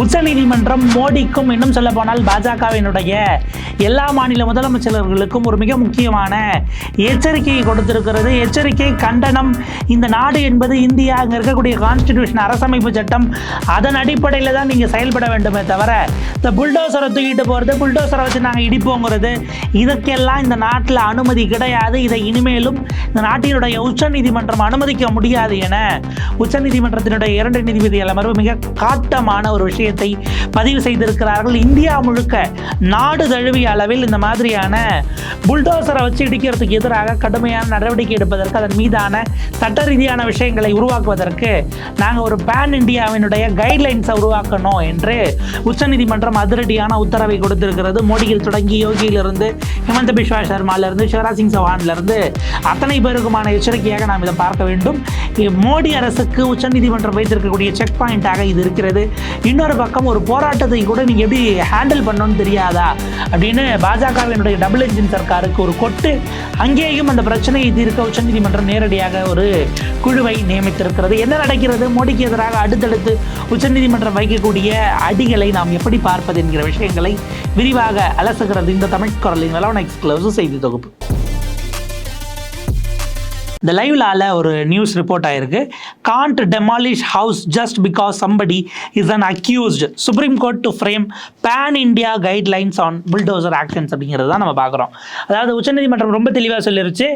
உச்சநீதிமன்றம் மோடிக்கும் இன்னும் சொல்ல போனால் பாஜகவினுடைய எல்லா மாநில முதலமைச்சர்களுக்கும் ஒரு மிக முக்கியமான எச்சரிக்கையை கொடுத்திருக்கிறது. எச்சரிக்கை கண்டனம். இந்த நாடு என்பது இந்தியா அங்கே இருக்கக்கூடிய கான்ஸ்டிடியூஷன் அரசமைப்பு சட்டம். அதன் அடிப்படையில் தான் நீங்கள் செயல்பட வேண்டுமே தவிர இந்த புல்டோசரை தூக்கிட்டு போகிறது புல்டோசரை வச்சு நாங்கள் இடிப்போங்கிறது இதுக்கெல்லாம் இந்த நாட்டில் அனுமதி கிடையாது. இதை இனிமேலும் இந்த நாட்டினுடைய உச்சநீதிமன்றம் அனுமதிக்க முடியாது என உச்சநீதிமன்றத்தினுடைய இரண்டு நீதிபதிகள் அமர்வு மிக காட்டமான ஒரு விஷயம் விஷயத்தை பதிவு செய்திருக்கிறார்கள். இந்தியா முழுக்க நாடு தழுவிய அளவில் இந்த மாதிரியான புல்டோசரை வச்சு இடிக்கிறதுக்கு எதிராக கடுமையான நடவடிக்கை எடுப்பதற்கு அதன் மீதான சட்ட ரீதியான விஷயங்களை உருவாக்குவதற்கு நாங்கள் ஒரு பேன் இந்தியாவினுடைய கைட்லைன்ஸை உருவாக்கணும் என்று உச்சநீதிமன்றம் அதிரடியான உத்தரவை கொடுத்திருக்கிறது. மோடியில் தொடங்கி யோகியிலிருந்து ஹிமந்த பிஸ்வா சர்மாலிருந்து சிவராஜ் சிங் சௌஹான்லேருந்து அத்தனை பேருக்குமான எச்சரிக்கையாக நாம் இதை பார்க்க வேண்டும். மோடி அரசுக்கு உச்சநீதிமன்றம் வைத்திருக்கக்கூடிய செக் பாயிண்டாக இது இருக்கிறது. இன்னொரு பக்கம் ஒரு போராட்டத்தை கூட நீங்கள் எப்படி ஹேண்டில் பண்ணணும்னு தெரியாதா? அப்படின்னு பாஜகவினுடைய டபுள் என்ஜின் சர்க்காருக்கு ஒரு கொட்டு. அங்கேயும் அந்த பிரச்சனையை தீர்க்க உச்சநீதிமன்றம் நேரடியாக ஒரு குழுவை நியமித்திருக்கிறது. என்ன நடக்கிறது? மோடிக்கு எதிராக அடுத்தடுத்து உச்சநீதிமன்றம் வைக்கக்கூடிய அடிகளை நாம் எப்படி பார்ப்பது என்கிற விஷயங்களை விரிவாக அலசுகிறது இந்த தமிழ் குரலின் நிலவன எக்ஸ்க்ளூசிவ் செய்தி தொகுப்பு. இந்த லைவ்லால ஒரு நியூஸ் ரிப்போர்ட் ஆயிருக்கு. Can't demolish house just because somebody is an accused Supreme Court to frame pan India guidelines on bulldozer actions அப்படிங்கிறது தான் நம்ம பார்க்குறோம். அதாவது உச்சநீதிமன்றம் ரொம்ப தெளிவாக சொல்லிருச்சு.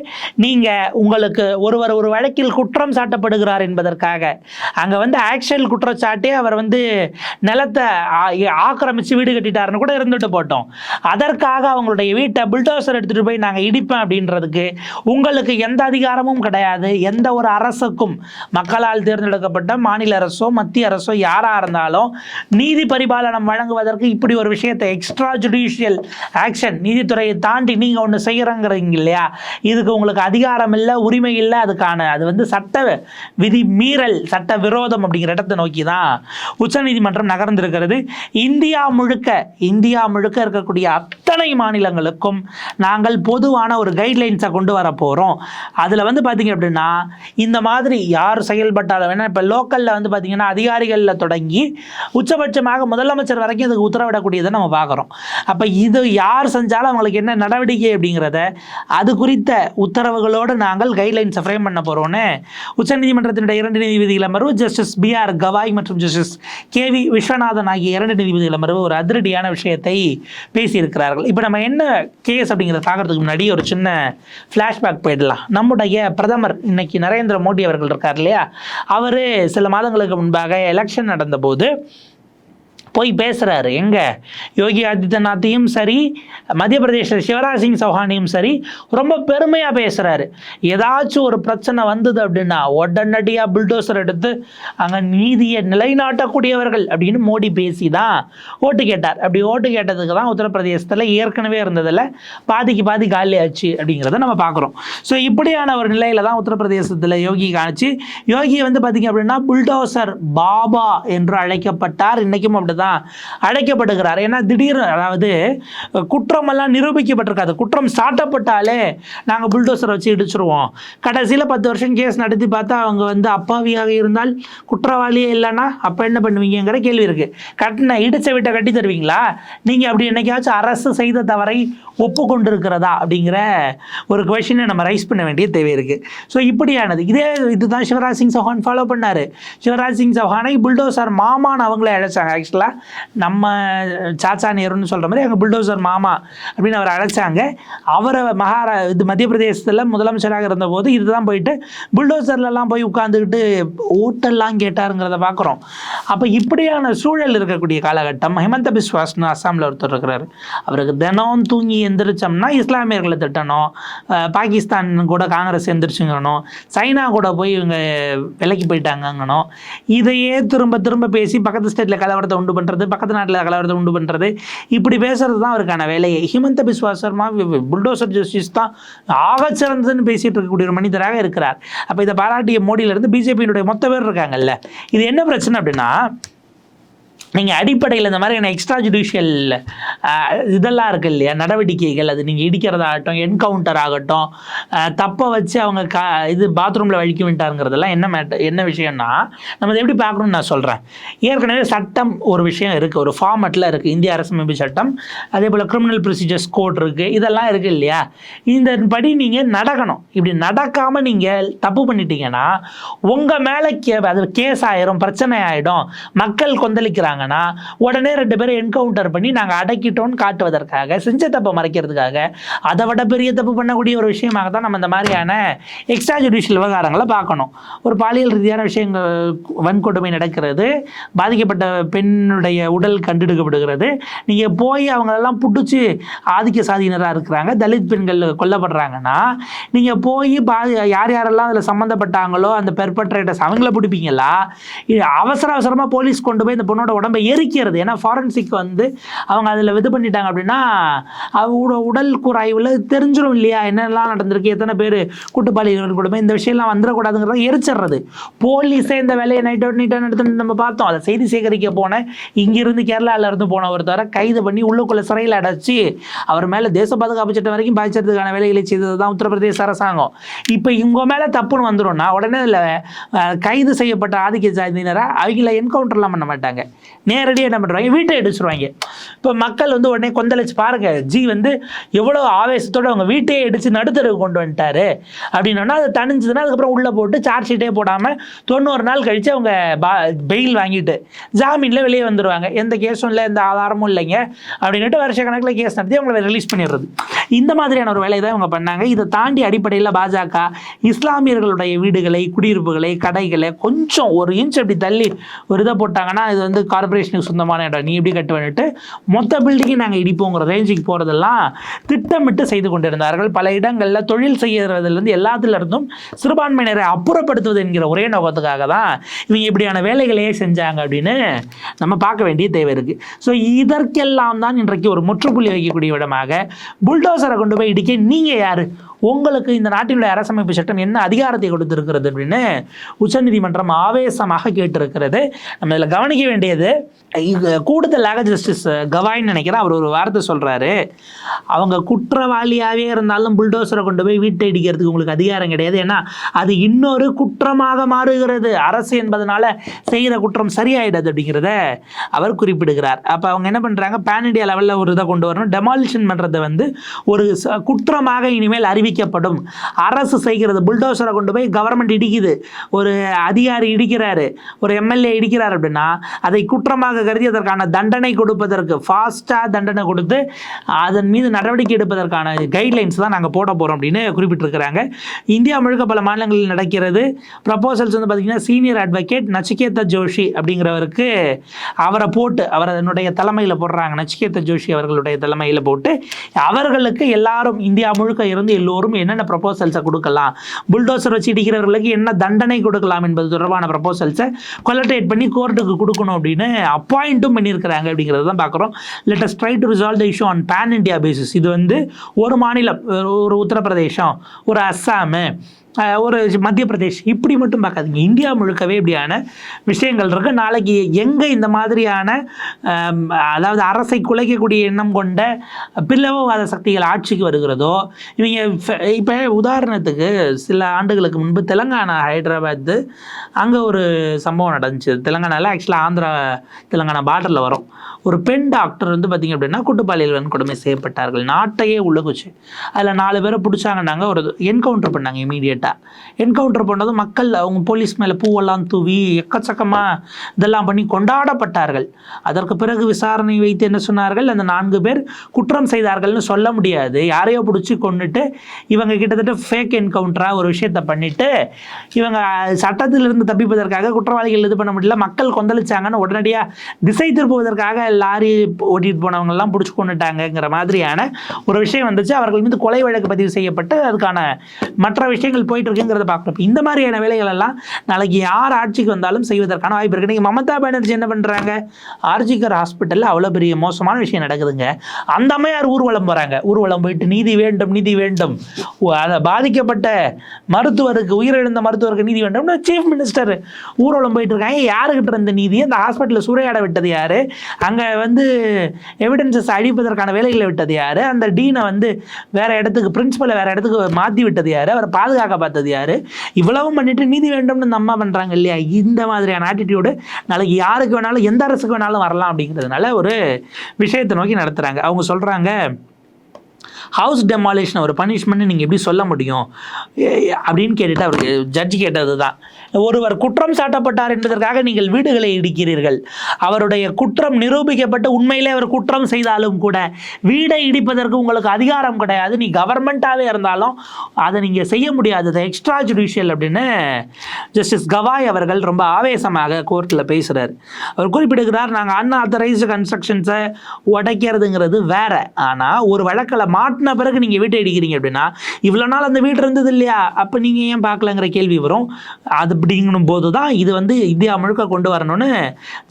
நீங்கள் உங்களுக்கு ஒருவர் ஒரு வழக்கில் குற்றம் சாட்டப்படுகிறார் என்பதற்காக. அங்கே வந்து ஆக்சுவல் குற்றச்சாட்டே அவர் வந்து நிலத்தை ஆக்கிரமித்து ஆக்கிரமிச்சு வீடு கட்டிட்டாருன்னு கூட இருந்துட்டு போட்டோம். அதற்காக அவங்களுடைய வீட்டை புல்டோசர் எடுத்துகிட்டு போய் நாங்கள் இடிப்பேன் அப்படின்றதுக்கு உங்களுக்கு எந்த அதிகாரமும் கிடையாது. எந்த ஒரு அரசுக்கும் மக்களால் தேர்ந்தெடுக்கப்பட்ட மாநில அரசோ மத்திய அரசோ யாராக இருந்தாலும் நீதி பரிபாலனம் வழங்குவதற்கு இப்படி ஒரு விஷயத்தை எக்ஸ்ட்ரா ஜுடிஷியல் ஆக்ஷன் நீதித்துறையை தாண்டி நீங்கள் ஒன்று செய்கிறங்கிறீங்க இல்லையா? இதுக்கு உங்களுக்கு அதிகாரம் இல்லை உரிமை இல்லை அதுக்கான அது வந்து சட்ட விதி மீறல் சட்ட விரோதம் அப்படிங்கிற இடத்தை நோக்கி தான் உச்சநீதிமன்றம் நகர்ந்திருக்கிறது. இந்தியா முழுக்க இந்தியா முழுக்க இருக்கக்கூடிய அத்தனை மாநிலங்களுக்கும் நாங்கள் பொதுவான ஒரு கைட்லைன்ஸை கொண்டு வர போகிறோம் அதில் வந்து பார்த்தீங்க அப்படின்னா இந்த மாதிரி யார் செயல்பட்டாலும் வேணால் இப்போ லோக்கலில் வந்து பார்த்தீங்கன்னா அதிகாரிகளில் தொடங்கி உச்சபட்சமாக முதலமைச்சர் வரைக்கும் இதுக்கு உத்தரவிடக்கூடியதை நம்ம பார்க்குறோம் அப்போ இது யார் செஞ்சாலும் அவங்களுக்கு என்ன நடவடிக்கை அப்படிங்கிறத அது குறித்த உத்தரவுகளோடு நாங்கள் கைட்லைன்ஸை ஃப்ரேம் பண்ண போகிறோன்னு உச்சநீதிமன்றத்தினுடைய இரண்டு நீதிபதிகள் அமர்வு ஜஸ்டிஸ் பி ஆர் கவாய் மற்றும் ஜஸ்டிஸ் கே வி விஸ்வநாதன் ஆகிய இரண்டு நீதிபதிகள் அமர்வு ஒரு அதிரடியான விஷயத்தை பேசியிருக்கிறார்கள். இப்போ நம்ம என்ன கேஸ் அப்படிங்கிறத பார்க்கறதுக்கு முன்னாடி ஒரு சின்ன ஃப்ளாஷ்பேக் போயிடலாம். நம்முடைய பிரதமர் இன்னைக்கு நரேந்திர மோடி அவர்கள் இருக்கார் இல்லையா? அவர் சில மாதங்களுக்கு முன்பாக எலெக்ஷன் நடந்தபோது போய் பேசுகிறாரு எங்கே? யோகி ஆதித்யநாத்தையும் சரி மத்திய பிரதேச சிவராஜ் சிங் சௌஹானையும் சரி ரொம்ப பெருமையாக பேசுகிறாரு ஏதாச்சும் ஒரு பிரச்சனை வந்தது அப்படின்னா உடனடியாக புல்டோசர் எடுத்து அங்கே நீதியை நிலைநாட்டக்கூடியவர்கள் அப்படின்னு மோடி பேசி தான் ஓட்டு கேட்டார். அப்படி ஓட்டு கேட்டதுக்கு தான் உத்தரப்பிரதேசத்தில் ஏற்கனவே இருந்ததில் பாதிக்கு பாதி காலி ஆச்சு அப்படிங்கிறத நம்ம பார்க்குறோம். ஸோ இப்படியான ஒரு நிலையில் தான் உத்தரப்பிரதேசத்தில் யோகி காணிச்சு யோகி வந்து பார்த்திங்க அப்படின்னா புல்டோசர் பாபா என்று அழைக்கப்பட்டார். இன்றைக்கும் அப்படி தான் தான் அழைக்கப்படுகிறார் ஏன்னா திடீர் அதாவது குற்றமெல்லாம் நிரூபிக்கப்பட்டிருக்காது. குற்றம் சாட்டப்பட்டாலே நாங்கள் புல்டோசரை வச்சு இடிச்சிருவோம். கடைசியில் பத்து வருஷம் கேஸ் நடத்தி பார்த்தா அவங்க வந்து அப்பாவியாக இருந்தால் குற்றவாளியே இல்லைன்னா அப்போ என்ன பண்ணுவீங்கங்கிற கேள்வி இருக்குது கட்டின இடிச்ச வீட்டை கட்டி தருவீங்களா? நீங்கள் அப்படி என்னைக்காச்சும் அரசு செய்த தவறை ஒப்புக்கொண்டிருக்கிறதா அப்படிங்கிற ஒரு கொஷினை நம்ம ரைஸ் பண்ண வேண்டிய தேவை இருக்குது ஸோ இப்படியானது. இதே இதுதான் சிவராஜ் சிங் சௌஹான் ஃபாலோ பண்ணார். சிவராஜ் சிங் சௌஹானை புல்டோசர் மாமான்னு அவங்களே அழைச்சாங்க. ஆக்சுவலாக நம்ம சாச்சா நேருன்னு சொல்கிற மாதிரி அங்கே புல்டோசர் மாமா அப்படின்னு அவர் அழைச்சாங்க. அவரை மகாரா இது மத்திய பிரதேசத்தில் முதலமைச்சராக இருந்தபோது இதுதான் போயிட்டு புல்டோசர்லலாம் போய் உட்காந்துக்கிட்டு ஓட்டெல்லாம் கேட்டாருங்கிறத பார்க்குறோம் அப்போ இப்படியான சூழல் இருக்கக்கூடிய காலகட்டம் ஹிமந்த பிஸ்வாஸ்னு அஸ்ஸாமில் ஒருத்தர் இருக்கிறார். அவருக்கு தினம் தூங்கி எந்திரிச்சோம்னா இஸ்லாமியர்களை திட்டணும். பாகிஸ்தான் கூட காங்கிரஸ் எந்திரிச்சுங்கணும். சைனா கூட போய் இவங்க விலைக்கு போயிட்டாங்கங்கணும். இதையே திரும்ப திரும்ப பேசி பக்கத்து ஸ்டேட்டில் கலவரத்தை உண்டு பண்ணுறது பக்கத்து நாட்டில் கலவரத்தை உண்டு பண்ணுறது இப்படி பேசுறது தான் அவருக்கான வேலையை. ஹிமந்த பிஸ்வா சர்மா புல்டோசர் ஜஸ்டிஸ் தான் ஆகச்சிறந்ததுன்னு சிறந்ததுன்னு இருக்கக்கூடிய ஒரு மனிதராக இருக்கிறார். அப்போ இதை பாராட்டிய மோடியிலேருந்து பிஜேபியினுடைய மொத்த பேர் இருக்காங்கல்ல. இது என்ன பிரச்சனை அப்படின்னா நீங்கள் அடிப்படையில் இந்த மாதிரியான எக்ஸ்ட்ரா ஜுடிஷியல் இதெல்லாம் இருக்குது இல்லையா? நடவடிக்கைகள் அது நீங்கள் இடிக்கிறதாகட்டும் என்கவுண்டர் ஆகட்டும் தப்பை வச்சு அவங்க கா இது பாத்ரூமில் வழிக்க விட்டாருங்கிறதெல்லாம் என்ன மேட்டர் என்ன விஷயம்னா நம்ம இதை எப்படி பார்க்கணும்னு நான் சொல்கிறேன் ஏற்கனவே சட்டம் ஒரு விஷயம் இருக்குது ஒரு ஃபார்மெட்டில் இருக்குது இந்திய அரசமைப்பு சட்டம் அதே போல் கிரிமினல் ப்ரொசீஜர்ஸ் கோட் இருக்குது இதெல்லாம் இருக்குது இல்லையா? இந்த படி நீங்கள் நடக்கணும். இப்படி நடக்காமல் நீங்கள் தப்பு பண்ணிட்டீங்கன்னா உங்கள் மேலே கே அது கேஸ் ஆயிரும் பிரச்சனை ஆகிடும் மக்கள் கொந்தளிக்கிறாங்க. கொந்தளிக்கிறாங்கன்னா உடனே ரெண்டு பேரும் என்கவுண்டர் பண்ணி நாங்கள் அடக்கிட்டோம்னு காட்டுவதற்காக செஞ்ச தப்பை மறைக்கிறதுக்காக அதை விட பெரிய தப்பு பண்ணக்கூடிய ஒரு விஷயமாக தான் நம்ம இந்த மாதிரியான எக்ஸ்ட்ரா ஜுடிஷியல் விவகாரங்களை பார்க்கணும். ஒரு பாலியல் ரீதியான விஷயங்கள் வன்கொடுமை நடக்கிறது பாதிக்கப்பட்ட பெண்ணுடைய உடல் கண்டெடுக்கப்படுகிறது. நீங்கள் போய் அவங்களெல்லாம் பிடிச்சி ஆதிக்க சாதியினராக இருக்கிறாங்க தலித் பெண்கள் கொல்லப்படுறாங்கன்னா நீங்கள் போய் பா யார் யாரெல்லாம் அதில் சம்மந்தப்பட்டாங்களோ அந்த பெர்பட்ரேட்டர்ஸ் அவங்கள பிடிப்பீங்களா? அவசர அவசரமாக போலீஸ் கொண்டு போய் இந்த பொண்ணோட எரிக்கிறது. ஏன்னா ஃபாரன்சிக் வந்து அவங்க அதில் இது பண்ணிட்டாங்க அப்படின்னா அவங்களோட உடல் குறைவில் தெரிஞ்சிடும் இல்லையா? என்னெல்லாம் நடந்திருக்கு? எத்தனை பேர் கூட்டுப்பாலியல் கூடமே இந்த விஷயம்லாம் வந்துடக்கூடாதுங்கிறத எரிச்சிடுறது. போலீஸே இந்த வேலையை நைட் அவுட் நைட் நம்ம பார்த்தோம். அதை செய்தி சேகரிக்க போன இங்கிருந்து கேரளாவிலேருந்து இருந்து போன ஒருத்தவரை கைது பண்ணி உள்ளுக்குள்ளே சிறையில் அடைச்சி அவர் மேலே தேச பாதுகாப்பு சட்டம் வரைக்கும் பாய்ச்சறதுக்கான வேலைகளை செய்தது தான் உத்தரப்பிரதேச அரசாங்கம். இப்போ இவங்க மேலே தப்புன்னு வந்துடும்னா உடனே இல்லை கைது செய்யப்பட்ட ஆதிக்க ஜாதியினரை அவங்கள என்கவுண்டர்லாம் பண்ண மாட்டாங்க. நேரடியாக என்ன பண்ணுறாங்க வீட்டை இடிச்சிருவாங்க. இப்போ மக்கள் வந்து உடனே கொந்தளிச்சு பாருங்க ஜி வந்து எவ்வளோ ஆவேசத்தோடு அவங்க வீட்டையே இடிச்சு நடுத்தருக்கு கொண்டு வந்துட்டாரு. அப்படின்னா அது தணிஞ்சதுன்னா அதுக்கப்புறம் உள்ளே போட்டு சார்ஜ் ஷீட்டே போடாமல் தொண்ணூறு நாள் கழித்து அவங்க பா பெயில் வாங்கிட்டு ஜாமீனில் வெளியே வந்துடுவாங்க எந்த கேஸும் இல்லை எந்த ஆதாரமும் இல்லைங்க. அப்படின்னுட்டு வருஷ கணக்கில் கேஸ் நடத்தி அவங்கள ரிலீஸ் பண்ணிடுறது. இந்த மாதிரியான ஒரு வேலையை தான் இவங்க பண்ணாங்க. இதை தாண்டி அடிப்படையில் பாஜக இஸ்லாமியர்களுடைய வீடுகளை குடியிருப்புகளை கடைகளை கொஞ்சம் ஒரு இன்ச் அப்படி தள்ளி ஒரு இதை போட்டாங்கன்னா இது வந்து கார்பரேஷனுக்கு சொந்தமான இடம். நீ இப்படி கட்டுவேன்னுட்டு மொத்த பில்டிங்கை நாங்கள் இடிப்போங்கிற ரேஞ்சுக்கு போகிறதெல்லாம் திட்டமிட்டு செய்து கொண்டிருந்தார்கள். பல இடங்களில் தொழில் செய்யறதுலேருந்து எல்லாத்துலேருந்தும் சிறுபான்மையினரை அப்புறப்படுத்துவது என்கிற ஒரே நோக்கத்துக்காக தான் இவங்க இப்படியான வேலைகளையே செஞ்சாங்க அப்படின்னு நம்ம பார்க்க வேண்டிய தேவை இருக்குது ஸோ இதற்கெல்லாம் தான் இன்றைக்கு ஒரு முற்றுப்புள்ளி வைக்கக்கூடிய இடமாக புல்டோசரை கொண்டு போய் இடிக்க நீங்கள் யார்? உங்களுக்கு இந்த நாட்டினுடைய அரசமைப்பு சட்டம் என்ன அதிகாரத்தை கொடுத்திருக்கிறது அப்படின்னு உச்சநீதிமன்றம் ஆவேசமாக கேட்டிருக்கிறது. நம்ம இதில் கவனிக்க வேண்டியது கூடுதல் கூடுதலாக ஜஸ்டிஸ் கவாய்ன்னு நினைக்கிறேன். அவர் ஒரு வார்த்தை சொல்கிறாரு அவங்க குற்றவாளியாகவே இருந்தாலும் புல்டோசரை கொண்டு போய் வீட்டை இடிக்கிறதுக்கு உங்களுக்கு அதிகாரம் கிடையாது. ஏன்னா அது இன்னொரு குற்றமாக மாறுகிறது. அரசு என்பதனால செய்கிற குற்றம் சரியாயிடாது அப்படிங்கிறத அவர் குறிப்பிடுகிறார். அப்போ அவங்க என்ன பண்ணுறாங்க பேன் இண்டியா லெவலில் ஒரு இதை கொண்டு வரணும். டெமாலிஷன் பண்ணுறதை வந்து ஒரு ச- குற்றமாக இனிமேல் அறிவிக்கப்படும். அரசு செய்கிறது புல்டோசரை கொண்டு போய் கவர்மெண்ட் இடிக்குது. ஒரு அதிகாரி இடிக்கிறாரு ஒரு எம்எல்ஏ இடிக்கிறார் அப்படின்னா அதை குற்றமாக கருதி அதற்கான தண்டனை கொடுப்பதற்கு ஃபாஸ்ட்டாக தண்டனை கொடுத்து அதன் மீது நடவடிக்கை எடுப்பதற்கான கைட்லைன்ஸ் தான் நாங்கள் போட போகிறோம் அப்படின்னு குறிப்பிட்டிருக்கிறாங்க. இந்தியா முழுக்க பல மாநிலங்களில் நடக்கிறது. ப்ரப்போசல்ஸ் வந்து பார்த்திங்கன்னா சீனியர் அட்வொகேட் நச்சிகேத ஜோஷி அப்படிங்கிறவருக்கு அவரை போட்டு அவர் அதனுடைய தலைமையில் போடுறாங்க. நச்சிகேத ஜோஷி அவர்களுடைய தலைமையில் போட்டு அவர்களுக்கு எல்லாரும் இந்தியா முழுக்க இருந்து எல்லோரும் என்னென்ன ப்ரப்போசல்ஸை கொடுக்கலாம்? புல்டோசர் வச்சு இடிக்கிறவர்களுக்கு என்ன தண்டனை கொடுக்கலாம் என்பது தொடர்பான ப்ரப்போசல்ஸை கொலட்டேட் பண்ணி கோர்ட்டுக்கு கொடுக்கணும் அப்படின்னு அப்பாயிண்ட்டும் பண்ணியிருக்கிறாங்க அப்படிங்கிறது தான் பார்க்குறோம். Let's try to resolve the issue on pan India basis இது வந்து ஒரு மாநிலம் ஒரு உத்தரப்பிரதேசம் ஒரு அஸ்ஸாமு ஒரு மத்திய பிரதேஷ் இப்படி மட்டும் பார்க்காதீங்க. இந்தியா முழுக்கவே இப்படியான விஷயங்கள் இருக்கு. நாளைக்கு எங்கே இந்த மாதிரியான அதாவது அரசை குலைக்கக்கூடிய எண்ணம் கொண்ட பிளவுவாத சக்திகள் ஆட்சிக்கு வருகிறதோ இவங்க இப்போ உதாரணத்துக்கு சில ஆண்டுகளுக்கு முன்பு தெலங்கானா ஹைதராபாத் அங்கே ஒரு சம்பவம் நடந்துச்சு. தெலங்கானாவில் ஆக்சுவலாக ஆந்திரா தெலங்கானா பார்டரில் வரும். ஒரு பெண் டாக்டர் வந்து பார்த்திங்க அப்படின்னா குட்டுப்பாலியல் வன்கொடுமை செய்யப்பட்டார்கள். நாட்டையே உள்ளகுச்சு அதில் நாலு பேரை பிடிச்சாங்கன்னாங்க. ஒரு என்கவுண்டர் பண்ணாங்க இமீடியட்டாக என்கவுண்டர் பண்ணதும் மக்கள் அவங்க போலீஸ் மேலே பூவெல்லாம் தூவி எக்கச்சக்கமாக இதெல்லாம் பண்ணி கொண்டாடப்பட்டார்கள். அதற்கு பிறகு விசாரணை வைத்து என்ன சொன்னார்கள்? அந்த நான்கு பேர் குற்றம் செய்தார்கள்னு சொல்ல முடியாது. யாரையோ பிடிச்சி கொண்டுட்டு இவங்க கிட்டத்தட்ட ஃபேக் என்கவுண்டராக ஒரு விஷயத்தை பண்ணிட்டு இவங்க சட்டத்திலிருந்து தப்பிப்பதற்காக குற்றவாளிகள் இது பண்ண முடியல. மக்கள் கொந்தளிச்சாங்கன்னு உடனடியாக திசை திருப்புவதற்காக லாரி ஓட்டிட்டு போனவங்கெல்லாம் பிடிச்சி கொண்டுட்டாங்கங்கிற மாதிரியான ஒரு விஷயம் வந்துச்சு. அவர்கள் மீது கொலை வழக்கு பதிவு செய்யப்பட்டு அதுக்கான மற்ற விஷயங்கள் போயிட்டு இருக்குங்கிறத பார்க்குறப்ப இந்த மாதிரியான வேலைகள் எல்லாம் நாளைக்கு யார் ஆட்சிக்கு வந்தாலும் செய்வதற்கான வாய்ப்பு இருக்கு. நீங்கள் மமதா பானர்ஜி என்ன பண்ணுறாங்க ஆர்ஜிகர் ஹாஸ்பிட்டலில் அவ்வளோ பெரிய மோசமான விஷயம் நடக்குதுங்க. அந்த அம்மையார் ஊர்வலம் போகிறாங்க ஊர்வலம் போயிட்டு நீதி வேண்டும் நீதி வேண்டும். அதை பாதிக்கப்பட்ட மருத்துவருக்கு உயிரிழந்த மருத்துவருக்கு நீதி வேண்டும்னு சீஃப் மினிஸ்டர் ஊர்வலம் போயிட்டு இருக்காங்க யாருக்கிட்ட இருந்த நீதி? அந்த ஹாஸ்பிட்டலில் சூறையாட விட்டது யாரு? அங்கே வந்து எவிடன்சஸ் அழிப்பதற்கான வேலைகளை விட்டது யார்? அந்த டீனை வந்து வேற இடத்துக்கு பிரின்சிபலை வேற இடத்துக்கு மாற்றி விட்டது யார்? அவரை பாதுகாக்க பார்த்தது யார்? இவ்வளவும் பண்ணிட்டு நீதி வேண்டும்னு இந்த அம்மா பண்ணுறாங்க இல்லையா? இந்த மாதிரியான ஆட்டிடியூடு நாளைக்கு யாருக்கு வேணாலும் எந்த அரசுக்கு வேணாலும் வரலாம் அப்படிங்கிறதுனால ஒரு விஷயத்தை நோக்கி நடத்துகிறாங்க அவங்க சொல்கிறாங்க ஹவுஸ் டெமாலிஷன் ஒரு பனிஷ்மெண்ட்னு நீங்கள் எப்படி சொல்ல முடியும்? அப்படின்னு கேட்டுட்டு அவருக்கு ஜட்ஜி கேட்டது தான் ஒருவர் குற்றம் சாட்டப்பட்டார் என்பதற்காக நீங்கள் வீடுகளை இடிக்கிறீர்கள். அவருடைய குற்றம் நிரூபிக்கப்பட்டு உண்மையிலே அவர் குற்றம் செய்தாலும் கூட வீடை இடிப்பதற்கு உங்களுக்கு அதிகாரம் கிடையாது. நீ கவர்மெண்ட்டாகவே இருந்தாலும் அதை நீங்கள் செய்ய முடியாது. எக்ஸ்ட்ரா ஜுடிஷியல் அப்படின்னு ஜஸ்டிஸ் கவாய் அவர்கள் ரொம்ப ஆவேசமாக கோர்ட்டில் பேசுகிறார் அவர் குறிப்பிடுகிறார் நாங்கள் அன்ஆத்தரைஸ்டு கன்ஸ்ட்ரக்ஷன்ஸை உடைக்கிறதுங்கிறது வேற. ஆனால் ஒரு வழக்கில் மாட்டின பிறகு நீங்கள் வீட்டை இடிக்கிறீங்க அப்படின்னா இவ்வளோ நாள் அந்த வீடு இருந்தது இல்லையா? அப்போ நீங்கள் ஏன் பார்க்கலங்கிற கேள்வி வரும். அது அப்படிங்கும் போது தான் இது வந்து இந்தியா முழுக்க கொண்டு வரணும்னு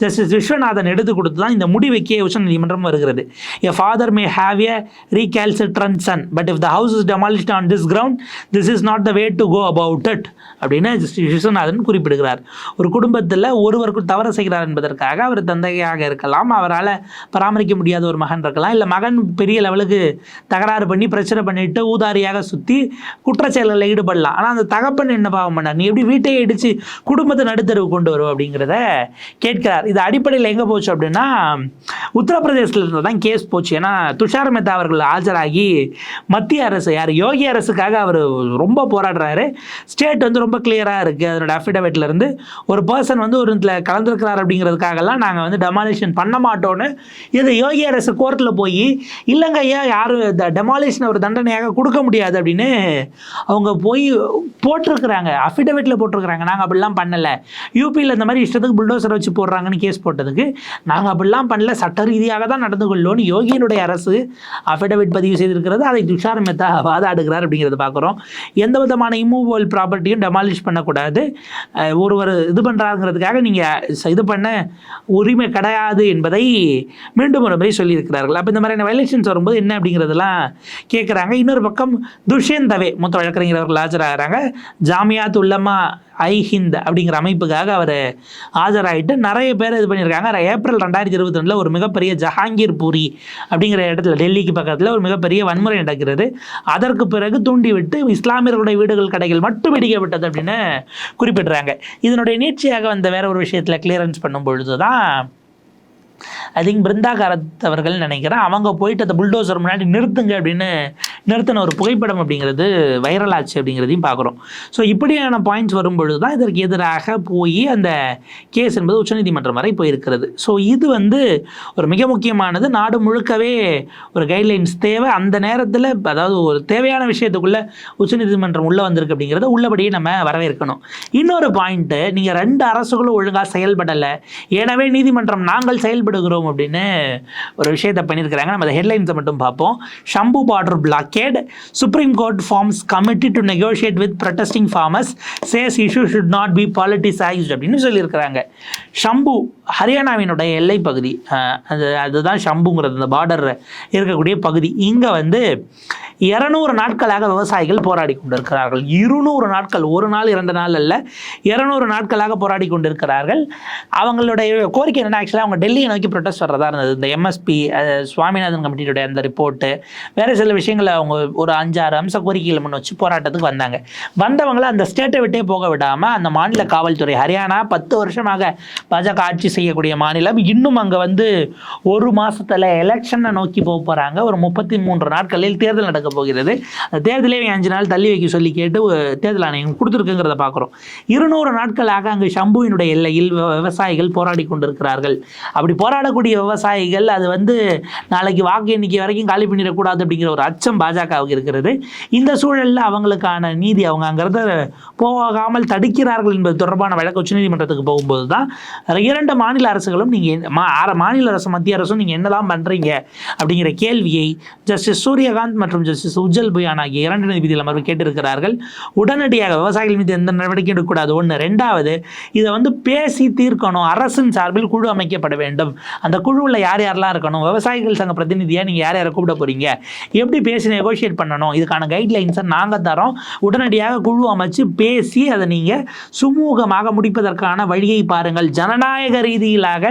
ஜஸ்டிஸ் விஸ்வநாதன் எடுத்து கொடுத்து தான் இந்த முடிவைக்கே உச்ச நீதிமன்றம் வருகிறது. A father may have a recalcitrant son but if the house is demolished on this ground this is not the way to go about it அப்படின்னு ஜஸ்டிஸ் விஸ்வநாதன் குறிப்பிடுகிறார். ஒரு குடும்பத்தில் ஒருவருக்கு தவறு செய்கிறார் என்பதற்காக அவர் தந்தையாக இருக்கலாம் அவரால் பராமரிக்க முடியாத ஒரு மகன் இருக்கலாம் இல்லை மகன் பெரிய லெவலுக்கு தகராறு பண்ணி பிரச்சனை பண்ணிட்டு ஊதாரியாக சுற்றி குற்றச்செயல்களில் ஈடுபடலாம். ஆனால் அந்த தகப்பன் என்ன பாவம் பண்ணார்? நீ எப்படி வீட்டையே பிரித்து குடும்பத்தை நடுத்தருவு கொண்டு வரும் அப்படிங்கிறத கேட்கிறார். இது அடிப்படையில் எங்கே போச்சு அப்படின்னா உத்தரப்பிரதேசத்தில் இருந்து தான் கேஸ் போச்சு. ஏன்னா துஷார் மேத்தா அவர்கள் ஆஜராகி மத்திய அரசு யார்? யோகி அரசுக்காக அவர் ரொம்ப போராடுறாரு. ஸ்டேட் வந்து ரொம்ப கிளியராக இருக்குது அதனோட அஃபிடவிட்லேருந்து இருந்து ஒரு பர்சன் வந்து ஒரு இதில் கலந்துருக்கிறார் அப்படிங்கிறதுக்காகலாம் நாங்கள் வந்து டெமாலிஷன் பண்ண மாட்டோன்னு இது யோகி அரசு கோர்ட்டில் போய் இல்லைங்க ஐயா யாரும் இந்த டெமாலிஷன் ஒரு தண்டனையாக கொடுக்க முடியாது அப்படின்னு அவங்க போய் போட்டிருக்கிறாங்க. அஃபிடவிட்டில் போட்டிருக்கிறாங்க. நாங்கள் அப்படிலாம் பண்ணலை. யூபியில் இந்த மாதிரி இஷ்டத்துக்கு புல்டோசர் வச்சு போடுறாங்கன்னு கேஸ் போட்டதுக்கு நாங்கள் அப்படிலாம் பண்ணல. சட்ட ரீதியாக தான் நடந்து கொள்ளோன்னு யோகியினுடைய அரசு அஃபிடவிட் பதிவு செய்திருக்கிறது. அதை துஷார் மெத்தா வாதாடுகிறார் அப்படிங்கிறத பார்க்குறோம். எந்த விதமான இம்மூவல் ப்ராப்பர்ட்டியும் டெமாலிஷ் பண்ணக்கூடாது. ஒருவர் இது பண்ணுறாங்கிறதுக்காக நீங்கள் இது பண்ண உரிமை கிடையாது என்பதை மீண்டும் ஒரு முறை சொல்லியிருக்கிறார்கள். அப்போ இந்த மாதிரியான வயலேஷன்ஸ் வரும்போது என்ன அப்படிங்கிறதெல்லாம் கேட்குறாங்க இன்னொரு பக்கம் துஷ்யந்த் தவே மூத்த வழக்கறிஞர் அவர்கள் ஆஜராகிறாங்க. ஜாமியாத் உள்ளமா ஐஹிந்த் அப்படிங்கிற அமைப்புக்காக அவர் ஆஜராகிட்டு நிறைய பேர் இது பண்ணியிருக்காங்க. ஏப்ரல் ரெண்டாயிரத்தி இருபத்தி ரெண்டில் ஒரு மிகப்பெரிய ஜஹாங்கீர் பூரி அப்படிங்கிற இடத்துல டெல்லிக்கு பக்கத்தில் ஒரு மிகப்பெரிய வன்முறை நடக்கிறது. அதற்கு பிறகு தூண்டிவிட்டு இஸ்லாமியர்களுடைய வீடுகள் கடைகள் மட்டும் இடிக்கப்பட்டது அப்படின்னு குறிப்பிடுறாங்க. இதனுடைய நீட்சியாக வந்த வேற ஒரு விஷயத்தில் கிளியரன்ஸ் பண்ணும் பொழுது தான் ஐ திங்க் பிருந்தா காரத் அவர்கள் நினைக்கிறேன். அவங்க போயிட்டு அந்த புல்டோசர் முன்னாடி நிறுத்துங்க அப்படின்னு நிறுத்தின ஒரு புகைப்படம் அப்படிங்கிறது வைரல் ஆச்சு அப்படிங்கிறதையும் பார்க்குறோம். ஸோ இப்படியான பாயிண்ட்ஸ் வரும்பொழுது தான் இதற்கு எதிராக போய் அந்த கேஸ் என்பது உச்சநீதிமன்றம் வரை போயிருக்கிறது. ஸோ இது வந்து ஒரு மிக முக்கியமானது. நாடு முழுக்கவே ஒரு கைட்லைன்ஸ் தேவை. அந்த நேரத்தில் அதாவது ஒரு தேவையான விஷயத்துக்குள்ளே உச்சநீதிமன்றம் உள்ளே வந்திருக்கு அப்படிங்கிறத உள்ளபடியே நம்ம வரவேற்கணும். இன்னொரு பாயிண்ட்டு நீங்கள் ரெண்டு அரசுகளும் ஒழுங்காக செயல்படலை. எனவே நீதிமன்றம் நாங்கள் செயல்படுகிறோம் அப்படின்னு ஒரு விஷயத்தை பண்ணியிருக்கிறாங்க. நம்ம அந்த ஹெட்லைன்ஸை மட்டும் பார்ப்போம். Shambhu border blockade Supreme Court forms committee to negotiate with protesting farmers says issue should not be politicised அப்படின்னு சொல்லியிருக்கிறாங்க. ஷம்பு ஹரியானாவினுடைய எல்லை பகுதி. அது அதுதான் ஷம்புங்கிறது அந்த பார்டர் இருக்கக்கூடிய பகுதி. இங்கே வந்து இரநூறு நாட்களாக விவசாயிகள் போராடி கொண்டிருக்கிறார்கள். இருநூறு நாட்கள் ஒரு நாள் இரண்டு நாள் அல்ல இருநூறு நாட்களாக போராடி கொண்டிருக்கிறார்கள். அவங்களுடைய கோரிக்கை என்ன ஆக்சுவலாக அவங்க டெல்லியை நோக்கி ப்ரொட்டஸ்ட் வர்றதா இருந்தது. இந்த எம்எஸ்பி சுவாமிநாதன் கமிட்டியுடைய அந்த ரிப்போர்ட்டு வேறு சில விஷயங்களை அவங்க ஒரு அஞ்சாறு அம்ச கோரிக்கைகள் முன் வச்சு போராட்டத்துக்கு வந்தாங்க. வந்தவங்களை அந்த ஸ்டேட்டை விட்டே போக விடாமல் அந்த மாநில காவல்துறை ஹரியானா பத்து வருஷமாக பாஜக ஆட்சி செய்யக்கூடிய மாநிலம் இன்னும் அங்கே வந்து ஒரு மாதத்தில் எலெக்ஷனை நோக்கி போக போகிறாங்க ஒரு முப்பத்தி மூன்று நாட்களில் தேர்தல் நடக்க போகிறது. தேர்தலே அஞ்சு நாள் தள்ளி வைக்க சொல்லி கேட்டு தேர்தல் ஆணையம் கொடுத்துருக்குங்கிறத பார்க்குறோம் இருநூறு நாட்களாக அங்கு சம்புவினுடைய எல்லையில் விவசாயிகள் போராடி கொண்டிருக்கிறார்கள். அப்படி போராடக்கூடிய விவசாயிகள் அது வந்து நாளைக்கு வாக்கு எண்ணிக்கை வரைக்கும் காலி பண்ணிடக்கூடாது அப்படிங்கிற ஒரு அச்சம் பாஜகவுக்கு இருக்கிறது. இந்த சூழலில் அவங்களுக்கான நீதி அவங்க அங்கிறத போகாமல் தடுக்கிறார்கள் என்பது தொடர்பான வழக்கு உச்சநீதிமன்றத்துக்கு போகும்போது தான் இரண்டு மாநில அரசுகளும் நீங்கள் மாநில அரசு மத்திய அரசும் நீங்கள் என்னதான் பண்ணுறீங்க அப்படிங்கிற கேள்வியை ஜஸ்டிஸ் சூரியகாந்த் மற்றும் ஜஸ்டிஸ் உஜ்ஜல் புயான் ஆகிய இரண்டு நீதிபதிகள் அமர்வு கேட்டிருக்கிறார்கள். உடனடியாக விவசாயிகள் மீது எந்த நடவடிக்கை எடுக்கக்கூடாது. ஒன்று ரெண்டாவது இதை வந்து பேசி தீர்க்கணும். அரசின் சார்பில் குழு அமைக்கப்பட வேண்டும். அந்த குழுவில் யார் யாரெல்லாம் இருக்கணும்? விவசாயிகள் சங்க பிரதிநிதியாக நீங்கள் யார் யாரை கூப்பிட போகிறீங்க எப்படி பேசி நெகோஷியேட் பண்ணணும்? இதுக்கான கைட்லைன்ஸை நாங்கள் தரோம். உடனடியாக குழு அமைச்சு பேசி அதை நீங்கள் சுமூகமாக முடிப்பதற்கான வழியை பாருங்கள். ஜனநாயக ரீதியிலாக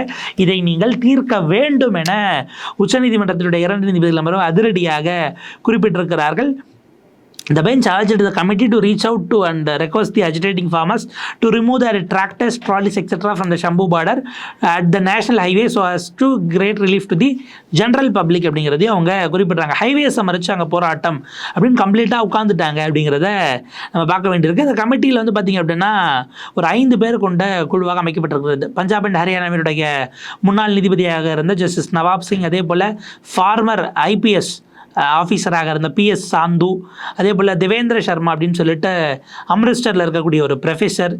இதை நீங்கள் தீர்க்க வேண்டும் என உச்சநீதிமன்றத்தினுடைய இரண்டு நீதிபதிகள் அமர்வு அதிரடியாக குறிப்பிட்டிருக்கிறார்கள் The bench urged the committee to reach out to and request the agitating farmers to remove their tractors, trolleys, etc. from the Shambhu border at the national highway so as to great relief to the general public அப்படிங்கிறதையும் அவங்க குறிப்பிட்றாங்க. ஹைவேஸை மறைச்சு அங்கே போராட்டம் அப்படின்னு கம்ப்ளீட்டாக உட்காந்துட்டாங்க அப்படிங்கிறத நம்ம பார்க்க வேண்டியிருக்கு. இந்த கமிட்டியில் வந்து பார்த்திங்க அப்படின்னா ஒரு ஐந்து பேர் கொண்ட குழுவாக அமைக்கப்பட்டிருக்கிறது. பஞ்சாப் அண்ட் ஹரியானாவினுடைய முன்னாள் நீதிபதியாக இருந்த ஜஸ்டிஸ் நவாப் சிங் அதே போல் ஃபார்மர் ஐபிஎஸ் ஆஃபீஸராக இருந்த பிஎஸ் சாந்து அதே போல் தேவேந்திர சர்மா அப்படின்னு சொல்லிட்டு அம்ரிஸ்டரில் இருக்கக்கூடிய ஒரு professor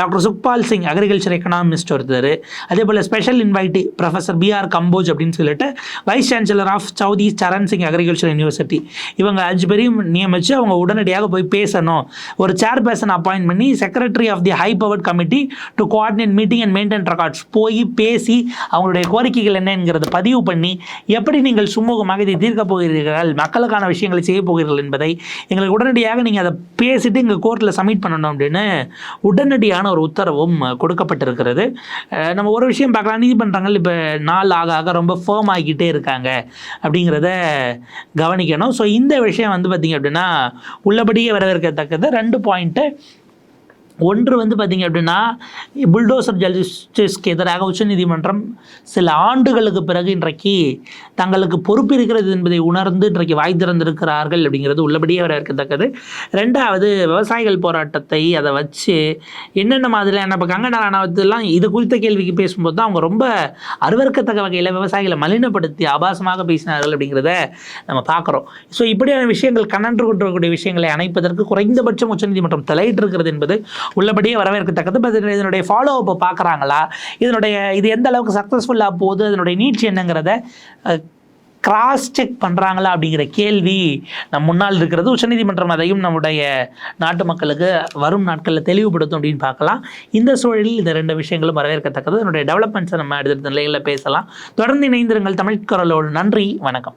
doctor Sukhpal Singh agriculture economist ஒருத்தர். அதே போல் special invitee professor P R Kamboj அப்படின்னு சொல்லிட்டு vice chancellor of Chaudhary Charan Singh agriculture university இவங்க அஞ்சு பேரையும் நியமித்து அவங்க உடனடியாக போய் பேசணும். ஒரு சேர்பர்சன் அப்பாயின்ட் பண்ணி secretary of the high powered committee to coordinate meeting and maintain records போய் பேசி அவங்களுடைய கோரிக்கைகள் என்னங்கிறத பதிவு பண்ணி எப்படி நீங்கள் சுமூகமாக இதை தீர்க்கப் போகிறீர்கள் போகிறீர்கள் மக்களுக்கான விஷயங்களை செய்ய போகிறீர்கள் என்பதை எங்களுக்கு உடனடியாக நீங்கள் அதை பேசிட்டு எங்கள் கோர்ட்டில் சப்மிட் பண்ணணும் அப்படின்னு உடனடியான ஒரு உத்தரவும் கொடுக்கப்பட்டிருக்கிறது. நம்ம ஒரு விஷயம் பார்க்கலாம். நீதிமன்றங்கள் இப்போ நாள் ஆக ஆக ரொம்ப ஃபேம் ஆகிக்கிட்டே இருக்காங்க அப்படிங்கிறத கவனிக்கணும். ஸோ இந்த விஷயம் வந்து பார்த்திங்க அப்படின்னா உள்ளபடியே வரவேற்கத்தக்கது. ரெண்டு பாயிண்ட்டு ஒன்று வந்து பார்த்திங்க அப்படின்னா புல்டோசர் ஜஸ்டிஸ்க்கு எதிராக உச்சநீதிமன்றம் சில ஆண்டுகளுக்கு பிறகு இன்றைக்கு தங்களுக்கு பொறுப்பு இருக்கிறது என்பதை உணர்ந்து இன்றைக்கு வாய் திறந்திருக்கிறார்கள் அப்படிங்கிறது உள்ளபடியே வரவேற்கத்தக்கது ரெண்டாவது விவசாயிகள் போராட்டத்தை அதை வச்சு என்னென்ன மாதிரியான இப்போ கங்கனா ராணாவத்துலாம் இது குறித்த கேள்விக்கு பேசும்போது தான் அவங்க ரொம்ப அருவறுக்கத்தக்க வகையில் விவசாயிகளை மலினப்படுத்தி ஆபாசமாக பேசினார்கள் அப்படிங்கிறத நம்ம பார்க்குறோம். ஸோ இப்படியான விஷயங்கள் கண்ணன்று கொண்டிருக்கக்கூடிய விஷயங்களை அணைப்பதற்கு குறைந்தபட்சம் உச்சநீதிமன்றம் தலையிட்டு இருக்கிறது என்பது உள்ளபடியே வரவேற்கத்தக்கது. பட் இதனுடைய ஃபாலோ அப்பை பார்க்குறாங்களா? இதனுடைய இது எந்த அளவுக்கு சக்ஸஸ்ஃபுல்லாக போகுது? அதனுடைய நீட்சி என்னங்கிறத கிராஸ் செக் பண்ணுறாங்களா அப்படிங்கிற கேள்வி நம் முன்னால் இருக்கிறது. உச்சநீதிமன்றம் அதையும் நம்முடைய நாட்டு மக்களுக்கு வரும் நாட்களில் தெளிவுபடுத்தும் அப்படின்னு பார்க்கலாம். இந்த சூழலில் இந்த ரெண்டு விஷயங்களும் வரவேற்கத்தக்கது. என்னுடைய டெவலப்மெண்ட்ஸை நம்ம அடுத்த நிலையில் பேசலாம். தொடர்ந்து இணைந்திருங்கள் தமிழ் குரலோடு நன்றி. வணக்கம்.